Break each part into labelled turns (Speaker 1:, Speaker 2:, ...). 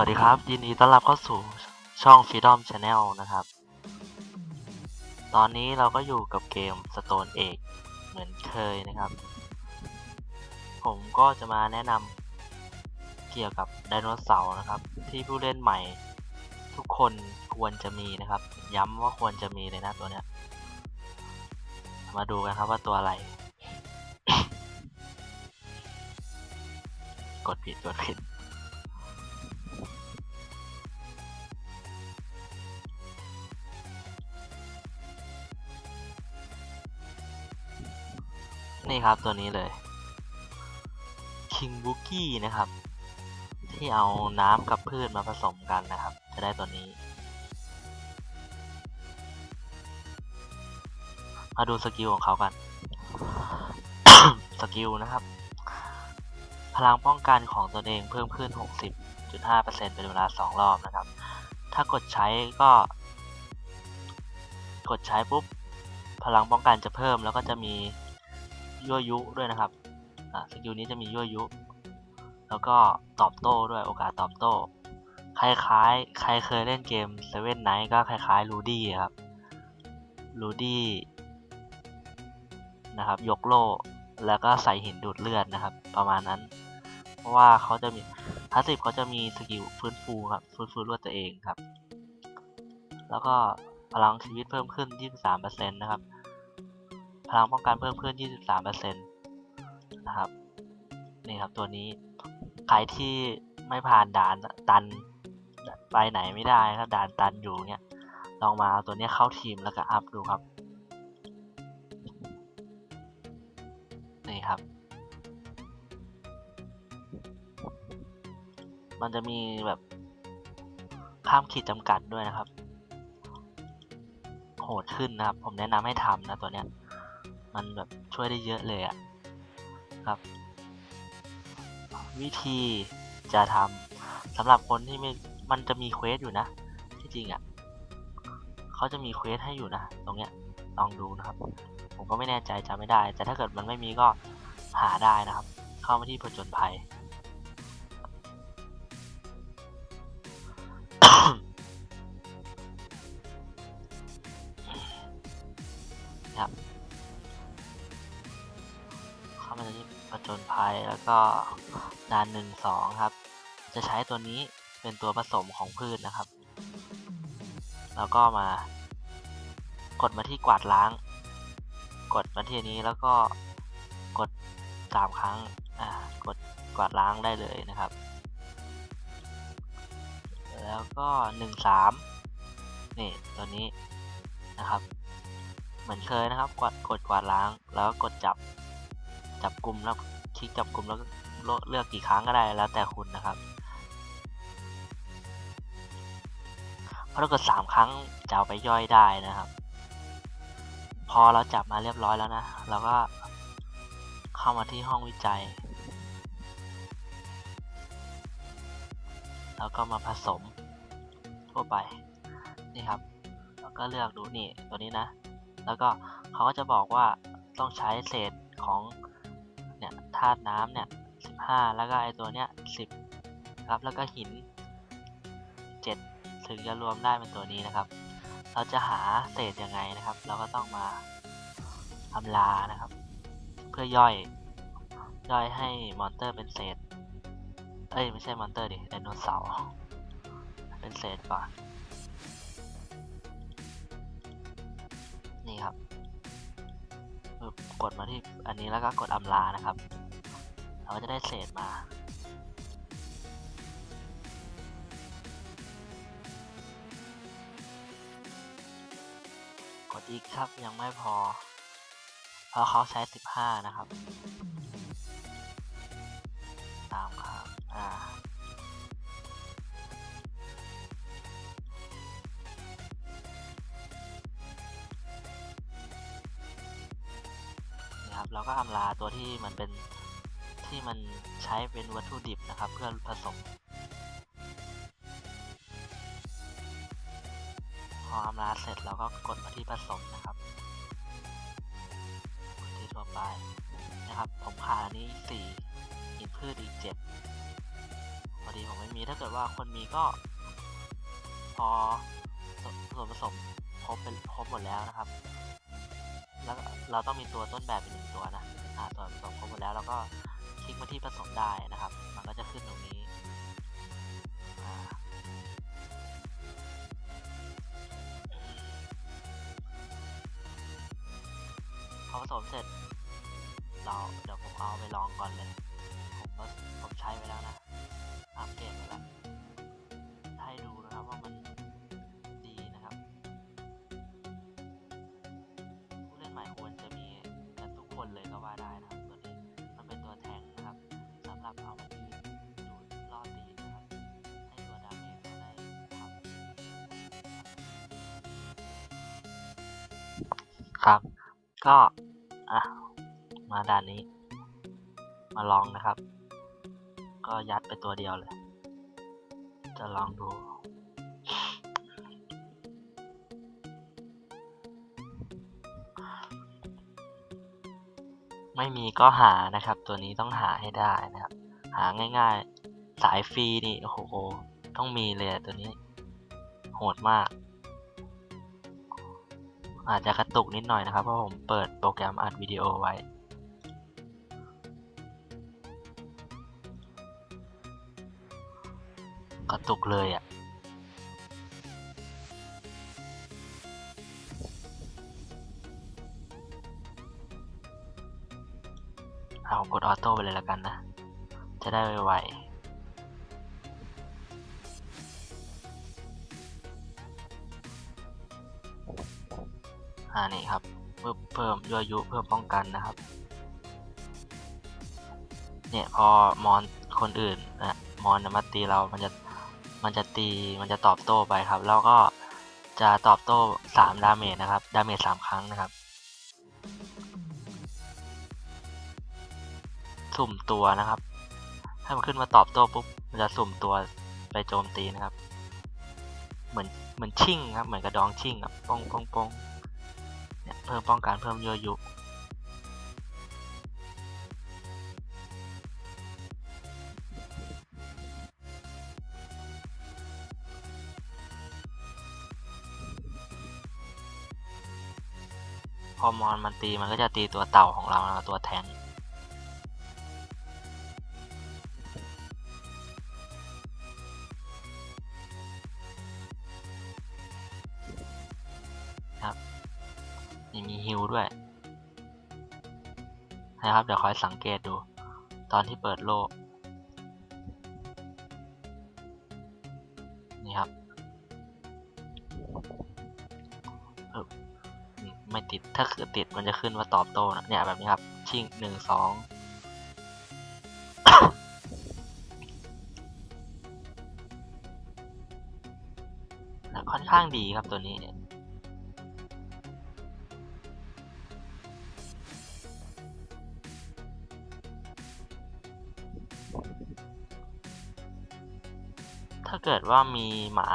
Speaker 1: วัสดีครับ ยินดีต้อนรับเข้าสู่ช่อง Freedom Channel นะครับ ตอนนี้เราก็อยู่กับเกม Stone Age เหมือนเคยนะครับ ผมก็จะมาแนะนำเกี่ยวกับไดโนเสาร์นะครับ ที่ผู้เล่นใหม่ทุกคนควรจะมีนะครับ ย้ำว่าควรจะมีเลยนะตัวเนี้ย มาดูกันครับว่าตัวอะไร กดผิด กดผิด นี่ครับตัวนี้เลย King b o o k i e นะครับ ที่เอาน้ำกับพืชมาผสมกันนะครับ จะได้ตัวนี้ มาดูสกิลของเขากัน สกิลนะครับ พลังป้องกันของตนเองเพิ่มขึ้น 60.5%เป็นเวลา 2 รอบนะครับ ถ้ากดใช้ก็ กดใช้ปุ๊บ พลังป้องกันจะเพิ่มแล้วก็จะมี ยั่วยุด้วยนะครับสกิลนี้จะมียั่วยุ แล้วก็ตอบโต้ด้วยโอกาสตอบโต้ คล้ายๆ ใครเคยเล่นเกม Seven Night ก็คล้ายๆรูดี้ครับรูดี้นะครับยกโล่แล้วก็ใส่หินดูดเลือดนะครับ ประมาณนั้น เพราะว่าเขาจะมีพาสซีฟเขาจะมีสกิลฟื้นฟูครับฟื้นฟูเลือดตัวเองครับ แล้วก็พลังชีวิตเพิ่มขึ้น 23%นะครับ พลังป้องกันเพิ่มขึ้น 23%นะครับ นี่ครับตัวนี้ ใครที่ไม่ผ่านด่านตันไปไหนไม่ได้ครับด่านตันอยู่เนี่ย ลองมาเอาตัวนี้เข้าทีมแล้วก็อัพดูครับ นี่ครับ มันจะมีแบบข้ามขีดจำกัดด้วยนะครับ โหดขึ้นนะครับ ผมแนะนำให้ทำนะตัวเนี้ย มันแบบช่วยได้เยอะเลยอะครับ วิธีจะทำสำหรับคนที่ไม่มันจะมีเควสอยู่นะที่จริงอะ่ะเขาจะมีเควสให้อยู่นะ ตรงเนี้ยลองดูนะครับ ผมก็ไม่แน่ใจจำไม่ได้ แต่ถ้าเกิดมันไม่มีก็หาได้นะครับ เข้ามาที่ผจญภัย เข้ามาที่ผจญภัยแล้วก็ด่านหนึ่งสองครับ จะใช้ตัวนี้เป็นตัวผสมของพืชนะครับ แล้วก็มากดมาที่กวาดล้าง กดมาที่นี้แล้วก็กดสามครั้งอ่ากดกวาดล้างได้เลยนะครับ แล้วก็หนึ่งสามนี่ตัวนี้นะครับ เหมือนเคยนะครับ กดกดกวาดล้างแล้วกดจับ จับกลุ่มแล้วคลิกจับกลุ่มแล้วเลือกกี่ครั้งก็ได้แล้วแต่คุณนะครับเพราะถ้าเกิดสามครั้งจะเอาไปย่อยได้นะครับ พอเราจับมาเรียบร้อยแล้วนะเราก็เข้ามาที่ห้องวิจัย แล้วก็มาผสมทั่วไปนี่ครับแล้วก็เลือกดูนี่ตัวนี้นะ แล้วก็เขาก็จะบอกว่าต้องใช้เศษของ เนี่ยธาตุน้ำเนี่ยสิบห้าแล้วก็ไอตัวเนี้ยสิบครับแล้วก็หินเจ็ดถึงจะรวมได้เป็นตัวนี้นะครับ เราจะหาเศษยังไงนะครับ เราก็ต้องมาอำลานะครับ เพื่อย่อยย่อยให้มอนเตอร์เป็นเศษ เอ้ยไม่ใช่มอนเตอร์ดิไดโนเสาร์เป็นเศษก่อน กดมาที่อันนี้แล้วก็กดอำลานะครับ เราก็จะได้เศษมา กดอีกครับยังไม่พอ เพราะเขาใช้ 15 นะครับ นะครับ เราก็อำลาตัวที่มันเป็นที่มันใช้เป็นวัตถุดิบนะครับ เพื่อผสมพออำลาเสร็จเราก็กดมาที่ผสมนะครับที่ทั่วไปนะครับ ผมขาดอันนี้สี่หินพืชอีกเจ็ดพอดีผมไม่มีถ้าเกิดว่าคนมีก็ พอส่วนผสมครบเป็นครบหมดแล้วนะครับ แล้วเราต้องมีตัวต้นแบบเป็นหนึ่งตัวนะอ่าส่วนผสมครบหมดแล้วเราก็คลิกมาที่ผสมได้นะครับ มันก็จะขึ้นตรงนี้พอผสมเสร็จ เราเดี๋ยวผมเอาไปลองก่อนเลย ผมผมใช้ไปแล้วนะอัปเกรดไปแล้ว นเลยก็ว่าได้นะครับตัวนี้มันเป็นตัวแทงค์นะครับสำหรับเอามายืนดูดล่อตีนนะครับ ให้ตัวดาเมจเขาได้ทำครับ ก็อะมาด่านนี้ มาลองนะครับ ก็ยัดไปตัวเดียวเลย จะลองดู ไม่มีก็หานะครับ ตัวนี้ต้องหาให้ได้นะครับ หาง่ายๆ สายฟรีนี่ โอ้โห ต้องมีเลยตัวนี้ โหดมาก อาจจะกระตุกนิดหน่อยนะครับ เพราะผมเปิดโปรแกรมอัดวิดีโอไว้กระตุกเลยอะ่ะ เอากดออโต้ไปเลยแล้วกันนะ จะได้ไวๆอ่านี่ครับเพิ่มเพิ่มยั่วยุเพิ่มป้องกันนะครับ เนี่ยพอมอนคนอื่นนะมอนมาตีเรามันจะมันจะตีมันจะตอบโต้ไปครับ แล้วก็จะตอบโต้สามดาเมจนะครับดาเมจสามครั้งนะครับ สุ่มตัวนะครับ ถ้ามันขึ้นมาตอบโต้ปุ๊บมันจะสุ่มตัวไปโจมตีนะครับ เหมือนเหมือนชิ่งครับเหมือนกระดองชิ่งครับป้องป้องป้องเนี่ยเพิ่มป้องกันเพิ่มยั่วยุพอมอนมันตีมันก็จะตีตัวเต่าของเรานะตัวแทง นะครับ เดี๋ยวคอยสังเกตดู ตอนที่เปิดโลก นี่ครับไม่ติด ถ้าคือติดมันจะขึ้นว่าตอบโต้นะเนี่ยแบบนี้ครับ ชิงหนึ่งสองค่อนข้างดีครับตัวนี้ เกิดว่ามีหมา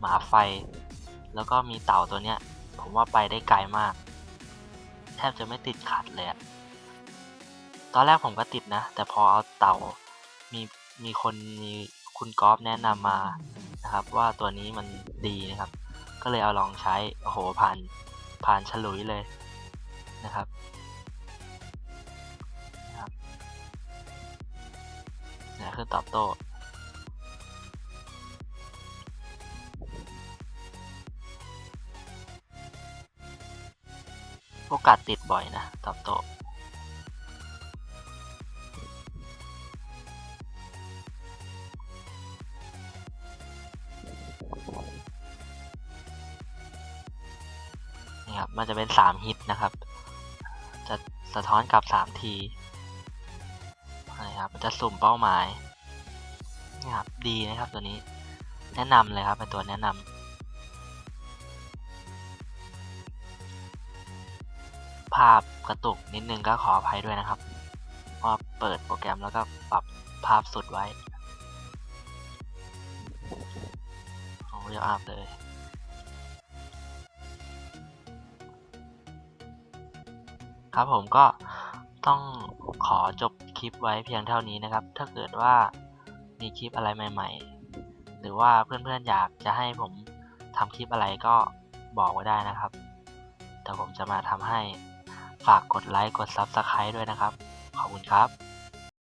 Speaker 1: หมาไฟ แล้วก็มีเต่าตัวเนี้ย ผมว่าไปได้ไกลมาก แทบจะไม่ติดขัดเลยอะตอนแรกผมก็ติดนะ แต่พอเอาเต่ามีมีคนมีคุณกอล์ฟแนะนำมานะครับ ว่าตัวนี้มันดีนะครับ ก็เลยเอาลองใช้โอ้โหผ่านผ่านฉลุยเลยนะครับนะครับเนี่คือตอบโต้ โอกาสติดบ่อยนะตอบโต้นี่ครับ มันจะเป็นสามฮิตนะครับ จะสะท้อนกลับสามทีนะครับ มันจะสุ่มเป้าหมายนี่ครับ ดีนะครับตัวนี้ แนะนำเลยครับเป็นตัวแนะนำ ภาพกระตุกนิดนึงก็ขออภัยด้วยนะครับว่าเปิดโปรแกรมแล้วก็ปรับภาพสุดไว้โอ้ยอาบเลยครับผมก็ต้องขอจบคลิปไว้เพียงเท่านี้นะครับ ถ้าเกิดว่ามีคลิปอะไรใหม่ ๆ หรือว่าเพื่อนๆอยากจะให้ผมทำคลิปอะไรก็บอกไว้ได้นะครับ แต่ผมจะมาทำให้ ฝากกดไลค์กด Subscribe ด้วยนะครับ ขอบคุณครับ